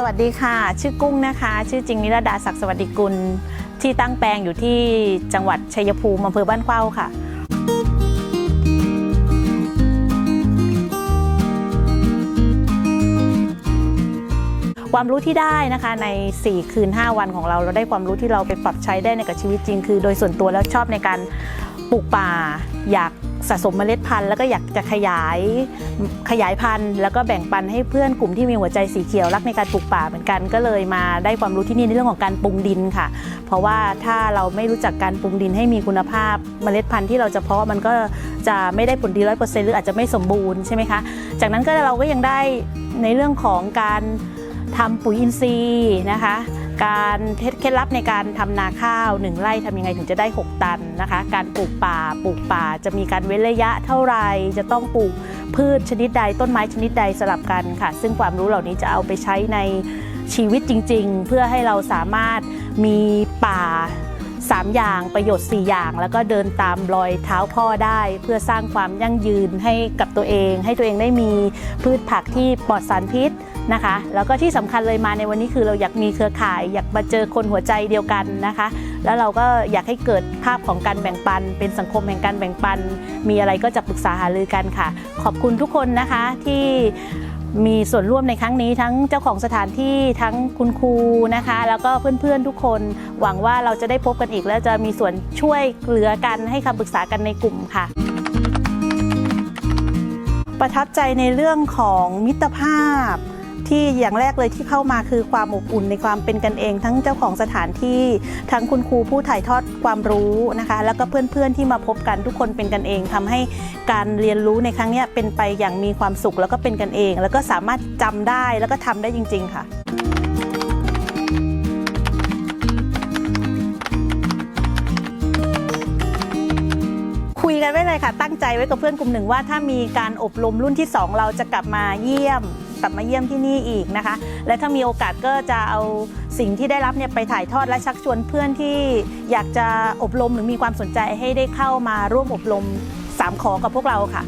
สวัสดีค่ะ ชื่อกุ้งนะคะ ชื่อจริงนิรดาศักดิ์สวัสดิกุล ที่ตั้งแปลงอยู่ที่จังหวัดชัยภูมิอำเภอบ้านเข้าค่ะ ความรู้ที่ได้นะคะใน 4 คืน 5 วันของเรา เราได้ความรู้ที่เราไปปรับใช้ได้ในกับชีวิตจริง คือโดยส่วนตัวแล้วชอบในการปลูกป่าอยาก สะสมเมล็ดพันธุ์แล้วก็อยากจะขยายขยายพันธุ์แล้วก็แบ่งปันให้เพื่อนกลุ่มที่มีหัวใจสีเขียวรักในการปลูกป่าเหมือนกันก็เลยมาได้ความรู้ที่นี่ในเรื่องของการปรุงดินค่ะ เพราะว่าถ้าเราไม่รู้จักการปรุงดินให้มีคุณภาพเมล็ดพันธุ์ที่เราจะเพาะมันก็จะไม่ได้ผลดีร้อยเปอร์เซ็นต์หรืออาจจะไม่สมบูรณ์ใช่ไหมคะจากนั้นก็เราก็ยังได้ในเรื่องของการทำปุ๋ยอินทรีย์นะคะ การเคล็ดลับในการทำนาข้าวหนึ่งไร่ทำยังไงถึงจะได้ 6 ตันนะคะ การปลูกป่าปลูกป่า จะมีการเว้นระยะเท่าไหรจะต้องปลูกพืชชนิดใดต้นไม้ชนิดใดสลับกันค่ะ ซึ่งความรู้เหล่านี้จะเอาไปใช้ในชีวิตจริง ๆ เพื่อให้เราสามารถมีป่า 3 อย่างประโยชน์ 4 อย่าง แล้วก็เดินตามรอยเท้าพ่อได้ เพื่อสร้างความยั่งยืนให้กับตัวเอง ให้ตัวเองได้มีพืชผักที่ปลอดสารพิษ นะคะ แล้วก็ที่สำคัญเลยมาในวันนี้คือเราอยากมีเครือข่าย อยากมาเจอคนหัวใจเดียวกันนะคะ แล้วเราก็อยากให้เกิดภาพของการแบ่งปัน เป็นสังคมแห่งการแบ่งปัน มีอะไรก็จะปรึกษาหารือกันค่ะ ขอบคุณทุกคนนะคะที่มีส่วนร่วมในครั้งนี้ทั้งเจ้าของสถานที่ทั้งคุณครูนะคะ แล้วก็เพื่อนๆทุกคน หวังว่าเราจะได้พบกันอีก และจะมีส่วนช่วยเหลือกันให้คำปรึกษากันในกลุ่มค่ะ ประทับใจในเรื่องของมิตรภาพ ที่อย่างแรกเลยที่เข้ามาคือความอบอุ่นในความเป็นกันเอง ทั้งเจ้าของสถานที่ ทั้งคุณครูผู้ถ่ายทอดความรู้นะคะ แล้วก็เพื่อนๆที่มาพบกันทุกคนเป็นกันเองทำให้การเรียนรู้ในครั้งนี้เป็นไปอย่างมีความสุขแล้วก็เป็นกันเอง แล้วก็สามารถจำได้แล้วก็ทำได้จริง ๆ ค่ะคุยกันไว้เลยค่ะ ตั้งใจไว้กับเพื่อนกลุ่มหนึ่งว่าถ้ามีการอบรมรุ่นที่ 2 เราจะกลับมาเยี่ยม กลับมาเยี่ยมที่นี่อีกนะคะ และถ้ามีโอกาสก็จะเอาสิ่งที่ได้รับเนี่ยไปถ่ายทอดและชักชวนเพื่อนที่อยากจะอบรมหรือมีความสนใจให้ได้เข้ามาร่วมอบรมสามขอกับพวกเราค่ะ